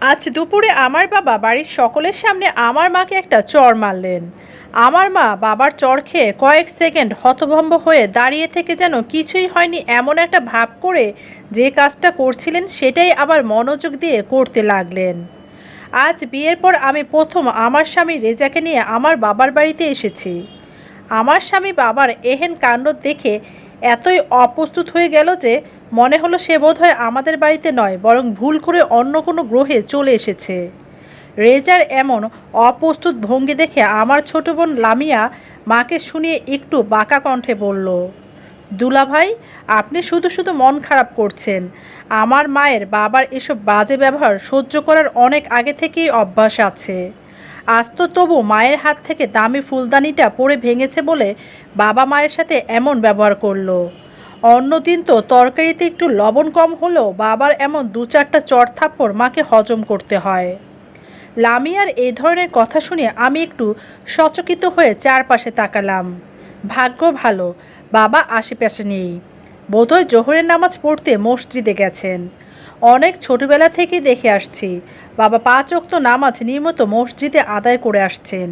আজ দুপুরে আমার বাবা বাড়ির সকলের সামনে আমার মাকে একটা চর মারলেন। আমার মা বাবার চর খেয়ে কয়েক সেকেন্ড হতভম্ব হয়ে দাঁড়িয়ে থেকে যেন কিছুই হয়নি এমন একটা ভাব করে যে কাজটা করছিলেন সেটাই আবার মনোযোগ দিয়ে করতে লাগলেন। আজ বিয়ের পর আমি প্রথম আমার স্বামী রেজাকে নিয়ে আমার বাবার বাড়িতে এসেছি। আমার স্বামী বাবার এহেন কাণ্ড দেখে এতই অপ্রস্তুত হয়ে গেল যে মনে হলো সে বোধহয় আমাদের বাড়িতে নয়, বরং ভুল করে অন্য কোনো গ্রহে চলে এসেছে। রেজার এমন অপ্রস্তুত ভঙ্গি দেখে আমার ছোট বোন লামিয়া মাকে শুনিয়ে একটু বাঁকা কণ্ঠে বলল, দুলাভাই, আপনি শুধু শুধু মন খারাপ করছেন। আমার মায়ের বাবার এসব বাজে ব্যবহার সহ্য করার অনেক আগে থেকেই অভ্যাস আছে। আজ তো তবু মায়ের হাত থেকে দামি ফুলদানিটা পড়ে ভেঙেছে বলে বাবা মায়ের সাথে এমন ব্যবহার করল। অন্যদিন তো তরকারিতে একটু লবণ কম হলেও বাবার এমন দু চারটা চড় থাপ্পড় মাকে হজম করতে হয়। লামিয়ার এই ধরনের কথা শুনে আমি একটু সচকিত হয়ে চারপাশে তাকালাম। ভাগ্য ভালো, বাবা আশেপাশে নেই। বোধহয় জোহরের নামাজ পড়তে মসজিদে গেছেন। অনেক ছোটবেলা থেকেই দেখে আসছি, বাবা পাঁচ অক্ত নামাজ নিয়মিত মসজিদে আদায় করে আসছেন।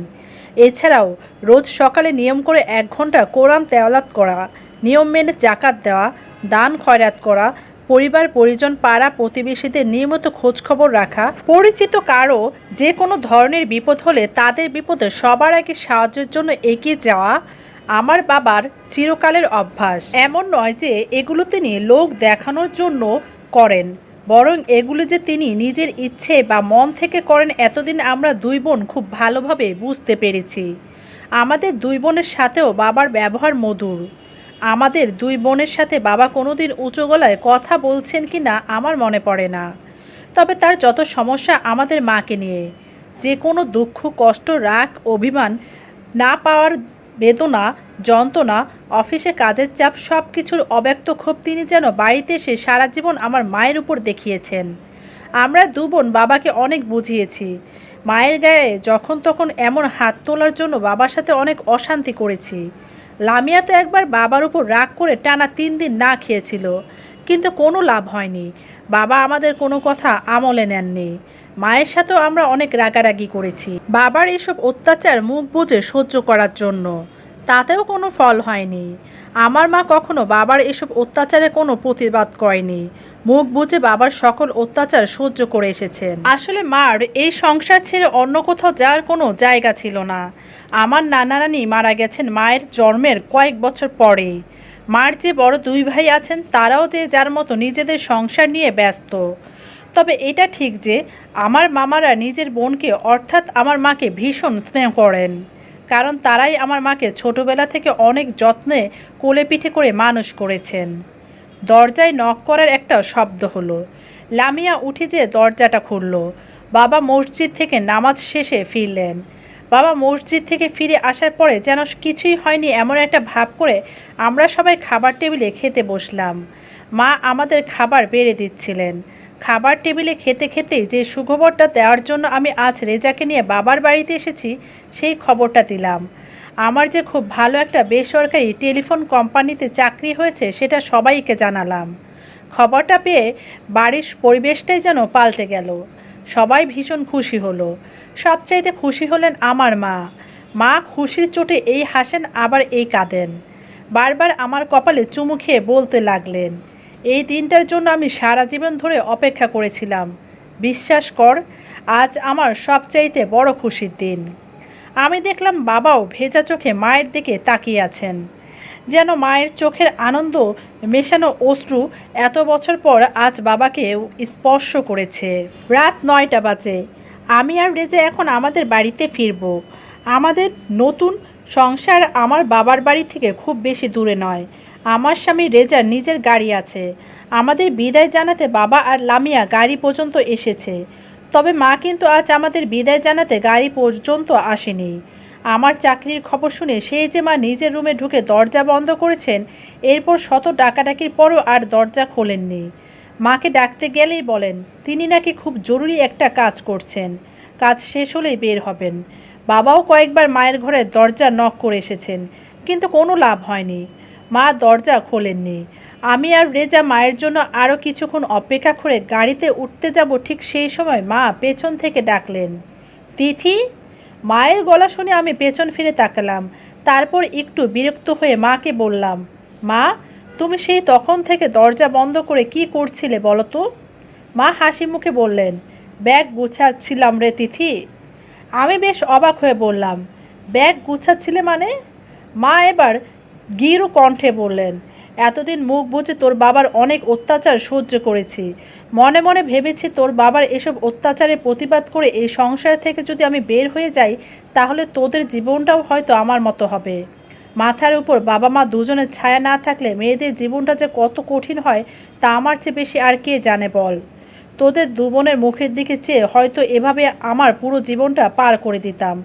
এছাড়াও রোজ সকালে নিয়ম করে এক ঘণ্টা কোরআন তেওলাত করা নিয়ম মেনে জাকাত দেওয়া, দান খয়রাত করা, পরিবার, পরিজন, পাড়া, প্রতিবেশীদের নিয়মিত খোঁজখবর রাখা, পরিচিত কারও যে কোনো ধরনের বিপদ হলে তাদের বিপদে সবার আগে সাহায্যের জন্য এগিয়ে যাওয়া আমার বাবার চিরকালের অভ্যাস। এমন নয় যে এগুলো তিনি লোক দেখানোর জন্য করেন, বরং এগুলো যে তিনি নিজের ইচ্ছে বা মন থেকে করেন এতদিন আমরা দুই বোন খুব ভালোভাবে বুঝতে পেরেছি। আমাদের দুই বোনের সাথেও বাবার ব্যবহার মধুর। আমাদের দুই বোনের সাথে বাবা কোনোদিন উঁচু গলায় কথা বলছেন কি না আমার মনে পড়ে না। তবে তার যত সমস্যা আমাদের মাকে নিয়ে, যে কোনো দুঃখ, কষ্ট, রাগ, অভিমান না পাওয়ার বেদনা, যন্ত্রণা, অফিসে কাজের চাপ সব কিছুর অব্যক্ত ক্ষোভ তিনি যেন বাড়িতে এসে সারা জীবন আমার মায়ের উপর দেখিয়েছেন। আমরা দু বোন বাবাকে অনেক বুঝিয়েছি। মায়ের গায়ে যখন তখন এমন হাত তোলার জন্য বাবার সাথে অনেক অশান্তি করেছি। লামিয়া তো একবার বাবার উপর রাগ করে টানা তিন দিন না খেয়েছিল। কিন্তু কোনো লাভ হয়নি। বাবা আমাদের কোনো কথা আমলে নেননি। মায়ের সাথেও আমরা অনেক রাগারাগি করেছি। বাবার এসব অত্যাচার মুখ বুঝে সহ্য করার জন্য। তাতেও কোনো ফল হয়নি। আমার মা কখনো বাবার এসব অত্যাচারে কোনো প্রতিবাদ করেনি। মুখ বুঝে বাবার সকল অত্যাচার সহ্য করে এসেছেন। আসলে মার এই সংসার ছেড়ে অন্য কোথাও যাওয়ার কোনো জায়গা ছিল না। আমার নানা নানি মারা গেছেন মায়ের জন্মের কয়েক বছর পরে মার যে বড় দুই ভাই আছেন, তারাও যে যার মতো নিজেদের সংসার নিয়ে ব্যস্ত। তবে এটা ঠিক যে, আমার মামারা নিজের বোনকে অর্থাৎ আমার মাকে ভীষণ স্নেহ করেন। কারণ তারাই আমার মাকে ছোটবেলা থেকে অনেক যত্নে কোলে পিঠে করে মানুষ করেছেন। দরজায় নক করার একটা শব্দ হলো। লামিয়া উঠে যেয়ে দরজাটা খুলল। বাবা মসজিদ থেকে নামাজ শেষে ফিরলেন। বাবা মসজিদ থেকে ফিরে আসার পরে যেন কিছুই হয়নি এমন একটা ভাব করে আমরা সবাই খাবার টেবিলে খেতে বসলাম। মা আমাদের খাবার বেড়ে দিচ্ছিলেন। খাবার টেবিলে খেতে খেতেই যে সুখবরটা দেওয়ার জন্য আমি আজ রেজাকে নিয়ে বাবার বাড়িতে এসেছি, সেই খবরটা দিলাম। আমার যে খুব ভালো একটা বেসরকারি টেলিফোন কোম্পানিতে চাকরি হয়েছে, সেটা সবাইকে জানালাম। খবরটা পেয়ে বাড়ির পরিবেশটাই যেন পাল্টে গেল। সবাই ভীষণ খুশি হলো। সবচাইতে খুশি হলেন আমার মা। মা খুশির চোটে এই হাসেন, আবার এই কাঁদেন। বারবার আমার কপালে চুমু খেয়ে বলতে লাগলেন, এই দিনটার জন্য আমি সারা জীবন ধরে অপেক্ষা করেছিলাম। বিশ্বাস কর, আজ আমার সবচাইতে বড় খুশির দিন। আমি দেখলাম বাবাও ভেজা চোখে মায়ের দিকে তাকিয়ে আছেন। যেন মায়ের চোখের আনন্দ মেশানো অশ্রু এত বছর পর আজ বাবাকেও স্পর্শ করেছে। রাত নয়টা বাজে। আমি আর রেজে এখন আমাদের বাড়িতে ফিরব। আমাদের নতুন সংসার আমার বাবার বাড়ি থেকে খুব বেশি দূরে নয়। আমার স্বামী রেজার নিজের গাড়ি আছে। আমাদের বিদায় জানাতে বাবা আর লামিয়া গাড়ি পর্যন্ত এসেছে। তবে মা কিন্তু আজ আমাদের বিদায় জানাতে গাড়ি পর্যন্ত আসেনি। আমার চাকরির খবর শুনে সেই যে মা নিজের রুমে ঢুকে দরজা বন্ধ করেছেন, এরপর শত ডাকাডাকির পরও আর দরজা খোলেননি। মাকে ডাকতে গেলেই বলেন, তিনি নাকি খুব জরুরি একটা কাজ করছেন। কাজ শেষ হলেই বের হবেন। বাবাও কয়েকবার মায়ের ঘরে দরজা নক করে এসেছেন, কিন্তু কোনো লাভ হয়নি। মা দরজা খোলেননি। আমি আর রেজা মায়ের জন্য আরও কিছুক্ষণ অপেক্ষা করে গাড়িতে উঠতে যাব ঠিক সেই সময় মা পেছন থেকে ডাকলেন, তিথি? মায়ের গলা শুনে আমি পেছন ফিরে তাকালাম। তারপর একটু বিরক্ত হয়ে মাকে বললাম, মা, তুমি সেই তখন থেকে দরজা বন্ধ করে কি করছিলে বলো তো? মা হাসি মুখে বললেন, ব্যাগ গুছাচ্ছিলাম রে তিথি। আমি বেশ অবাক হয়ে বললাম, ব্যাগ গুছাচ্ছিলে মানে? মা এবার গিরু কণ্ঠে বললেন এতদিন মুখ বুঝে তোর বাবার অনেক অত্যাচার সহ্য করেছি। মনে মনে ভেবেছি তোর বাবার এসব অত্যাচারে প্রতিবাদ করে এই সংসার থেকে যদি আমি বের হয়ে যাই, তাহলে তোদের জীবনটাও হয়তো আমার মতো হবে। মাথার উপর বাবা মা দুজনের ছায়া না থাকলে মেয়েদের জীবনটা যে কত কঠিন হয়, তা আমার চেয়ে বেশি আর কে জানে বল। তোদের দু বোনের মুখের দিকে চেয়ে হয়তো এভাবে আমার পুরো জীবনটা পার করে দিতাম।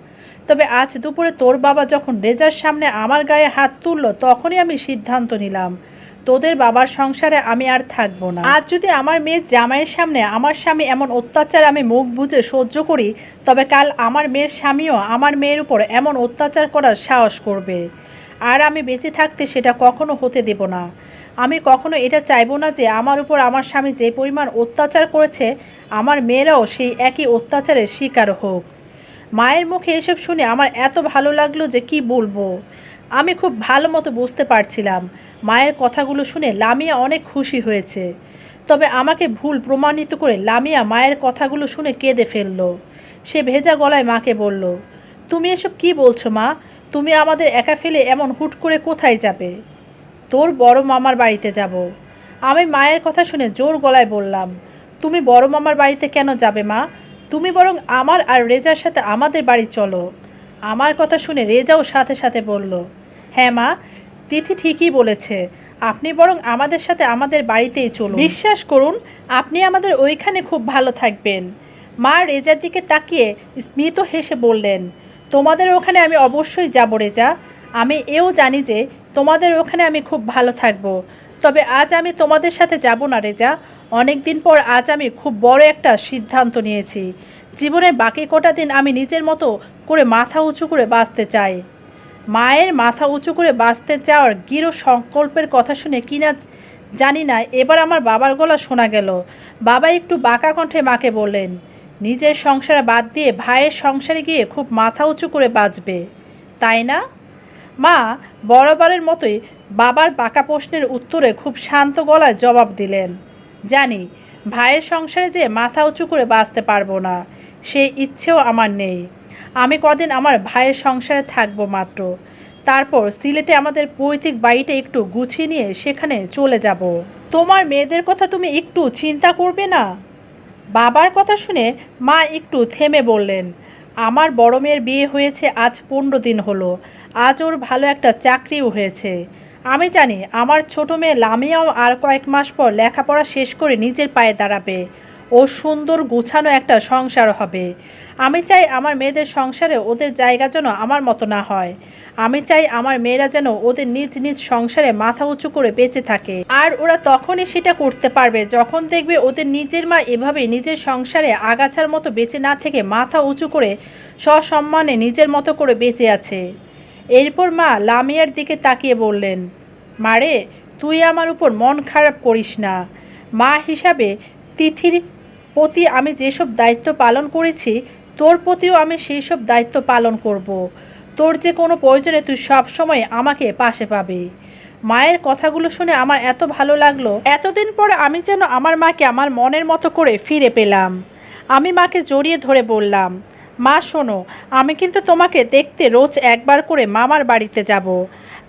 তবে আজ দুপুরে তোর বাবা যখন রেজার সামনে আমার গায়ে হাত তুলল, তখনই আমি সিদ্ধান্ত নিলাম, তোদের বাবার সংসারে আমি আর থাকব না। আজ যদি আমার মেয়ের জামাইয়ের সামনে আমার স্বামী এমন অত্যাচার আমি মুখ বুঝে সহ্য করি, তবে কাল আমার মেয়ের স্বামীও আমার মেয়ের উপর এমন অত্যাচার করার সাহস করবে। আর আমি বেঁচে থাকতে সেটা কখনো হতে দেব না। আমি কখনো এটা চাইব না যে আমার উপর আমার স্বামী যে পরিমাণ অত্যাচার করেছে, আমার মেয়েরাও সেই একই অত্যাচারের শিকার হোক। মায়ের মুখে এসব শুনে আমার এত ভালো লাগল যে কি বলব। আমি খুব ভালো মতো বুঝতে পারছিলাম। মায়ের কথাগুলো শুনে লামিয়া অনেক খুশি হয়েছে। তবে আমাকে ভুল প্রমাণিত করে লামিয়া মায়ের কথাগুলো শুনে কেঁদে ফেলল। সে ভেজা গলায় মাকে বলল, তুমি এসব কি বলছো মা? তুমি আমাদের একা ফেলে এমন হুট করে কোথায় যাবে? তোর বড় মামার বাড়িতে যাব। আমি মায়ের কথা শুনে জোর গলায় বললাম, তুমি বড় মামার বাড়িতে কেন যাবে মা? তুমি বরং আমার আর রেজার সাথে আমাদের বাড়ি চলো। আমার কথা শুনে রেজাও সাথে সাথে বলল হ্যাঁ মা, তিথি ঠিকই বলেছে। আপনি বরং আমাদের সাথে আমাদের বাড়িতেই চলুন। বিশ্বাস করুন, আপনি আমাদের ওইখানে খুব ভালো থাকবেন। মা রেজার দিকে তাকিয়ে স্মিত হেসে বললেন তোমাদের ওখানে আমি অবশ্যই যাব রেজা আমি এও জানি যে তোমাদের ওখানে আমি খুব ভালো থাকব। তবে আজ আমি তোমাদের সাথে যাব না রেজা অনেক দিন পর আজ আমি খুব বড় একটা সিদ্ধান্ত নিয়েছি। জীবনে বাকি কটা দিন আমি নিজের মতো করে মাথা উঁচু করে বাঁচতে চাই। মায়ের মাথা উঁচু করে বাঁচতে চাওয়ার গিরো সংকল্পের কথা শুনে কিনা জানি না, এবার আমার বাবার গলা শোনা গেল। বাবা একটু বাঁকা কণ্ঠে মাকে বললেন নিজের সংসারে বাদ দিয়ে ভাইয়ের সংসারে গিয়ে খুব মাথা উঁচু করে বাঁচবে তাই না? মা বরাবরের মতোই বাবার বাঁকা প্রশ্নের উত্তরে খুব শান্ত গলায় জবাব দিলেন। জানি, ভাইয়ের সংসারে যে মাথা উঁচু করে বাঁচতে পারব না সেই ইচ্ছেও আমার নেই। আমি কদিন আমার ভাইয়ের সংসারে থাকব মাত্র। তারপর সিলেটে আমাদের পৈতৃক বাড়িটা একটু গুছিয়ে নিয়ে সেখানে চলে যাব। তোমার মেয়েদের কথা তুমি একটু চিন্তা করবে না? বাবার কথা শুনে মা একটু থেমে বললেন, আমার বড় মেয়ের বিয়ে হয়েছে আজ পনেরো দিন হলো। আজ ওর ভালো একটা চাকরিও হয়েছে। আমি জানি আমার ছোট মেয়ে লামিয়াও আর কয়েক মাস পর লেখাপড়া শেষ করে নিজের পায়ে দাঁড়াবে। ও সুন্দর গুছানো একটা সংসার হবে। আমি চাই আমার মেয়েদের সংসারে ওদের জায়গা যেন আমার মতো না হয়। আমি চাই আমার মেয়েরা যেন ওদের নিজ নিজ সংসারে মাথা উঁচু করে বেঁচে থাকে। আর ওরা তখনই সেটা করতে পারবে যখন দেখবে ওদের নিজের মা এভাবে নিজের সংসারে আগাছার মতো বেঁচে না থেকে মাথা উঁচু করে সসম্মানে নিজের মতো করে বেঁচে আছে। এরপর মা লামিয়ার দিকে তাকিয়ে বললেন মারে তুই আমার উপর মন খারাপ করিস না। মা হিসাবে তিথির প্রতি আমি যেসব দায়িত্ব পালন করেছি, তোর প্রতিও আমি সেই সব দায়িত্ব পালন করব। তোর যে কোনো প্রয়োজনে তুই সব সময় আমাকে পাশে পাবি মায়ের কথাগুলো শুনে আমার এত ভালো লাগল এতদিন পর আমি যেন আমার মাকে আমার মনের মতো করে ফিরে পেলাম আমি মাকে জড়িয়ে ধরে বললাম, মা, শোনো, আমি কিন্তু তোমাকে দেখতে রোজ একবার করে মামার বাড়িতে যাব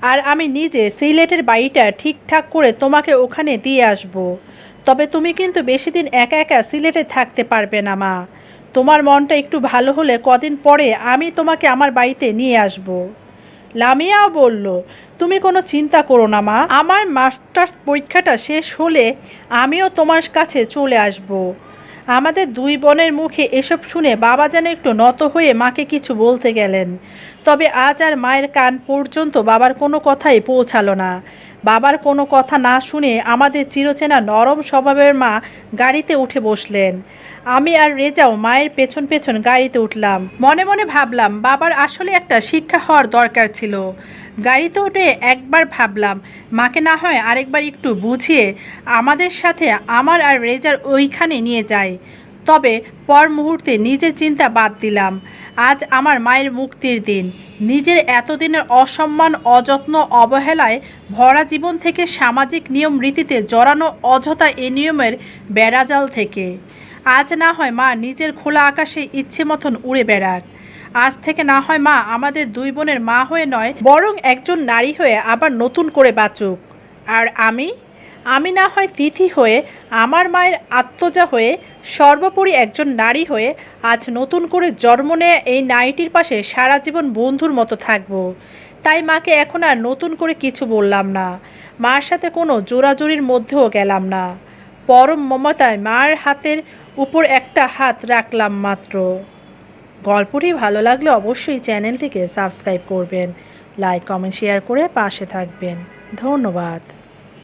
আর আমি নিজে সিলেটের বাড়িটা ঠিকঠাক করে তোমাকে ওখানে দিয়ে আসব। তবে তুমি কিন্তু বেশি দিন একা একা সিলেটে থাকতে পারবে না, মা তোমার মনটা একটু ভালো হলে কদিন পরে আমি তোমাকে আমার বাড়িতে নিয়ে আসব। লামিয়াও বলল, তুমি কোনো চিন্তা করো না, মা আমার মাস্টার্স পরীক্ষাটা শেষ হলে আমিও তোমার কাছে চলে আসব। আমাদের দুই বোনের মুখে এসব শুনে বাবা যেন একটু নত হয়ে মাকে কিছু বলতে গেলেন। তবে আজ আর মায়ের কান পর্যন্ত বাবার কোনো কথাই পৌঁছালো না। বাবার কোনো কথা না শুনে আমাদের চিরচেনা নরম স্বভাবের মা গাড়িতে উঠে বসলেন। আমি আর রেজাও মায়ের পেছন পেছন গাড়িতে উঠলাম। মনে মনে ভাবলাম, বাবার আসলে একটা শিক্ষা হওয়ার দরকার ছিল। গাড়িতে উঠে একবার ভাবলাম, মাকে না হয় আরেকবার একটু বুঝিয়ে আমাদের সাথে আমার আর রেজার ওইখানে নিয়ে যায় তবে পর মুহূর্তে নিজের চিন্তা বাদ দিলাম, আজ আমার মায়ের মুক্তির দিন। নিজের এতদিনের অসম্মান, অযত্ন, অবহেলায় ভরা জীবন থেকে সামাজিক নিয়ম রীতিতে জড়ানো অযথা এ নিয়মের বেড়াজাল থেকে। আজ না হয় মা নিজের খোলা আকাশে ইচ্ছে মতন উড়ে বেড়াক। আজ থেকে না হয় মা আমাদের দুই বোনের মা হয়ে নয়, বরং একজন নারী হয়ে আবার নতুন করে বাঁচুক। আর আমি? আমি না হয় তিথি হয়ে, আমার মায়ের আত্মজা হয়ে, সর্বোপরি একজন নারী হয়ে আজ নতুন করে জন্ম নেয়া এই নারীটির পাশে সারা জীবন বন্ধুর মতো থাকব। তাই মাকে এখন আর নতুন করে কিছু বললাম না। মার সাথে কোনো জোরাজোরির মধ্যেও গেলাম না। পরম মমতায় মার হাতের উপর একটা হাত রাখলাম মাত্র। গল্পটি ভালো লাগলে অবশ্যই চ্যানেলটিকে সাবস্ক্রাইব করবেন, লাইক, কমেন্ট, শেয়ার করে পাশে থাকবেন। ধন্যবাদ।